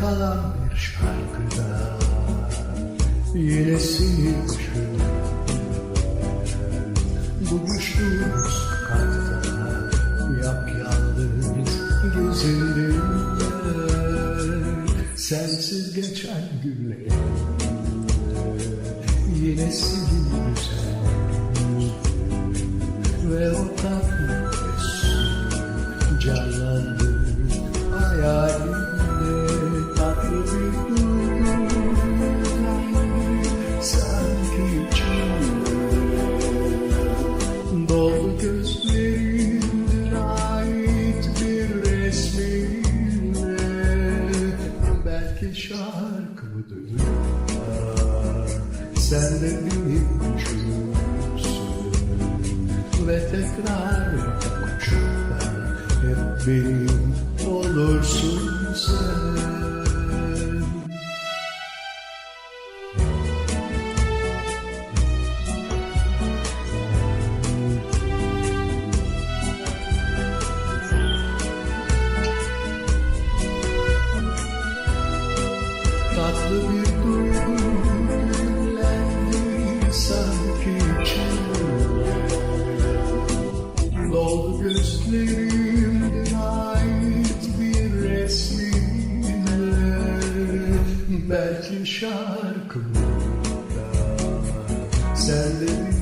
kalan bir şarkıda Yine seni düşündüm. Bu güçlü sokakta Yap yalnız gözümde Sensiz geçen günler Yine seni güzel Ve o tatlı Canlandı hayalimde Dolu gözlerimdir ait bir resminle Belki şarkımı duyar Sen de beni Ve tekrar kuşakta Hep benim olursun sen tatlı bir duygu. Güllendi sanki çığlık Doldu gözlerimden ait bir resminde Belki şarkımda Sen de bir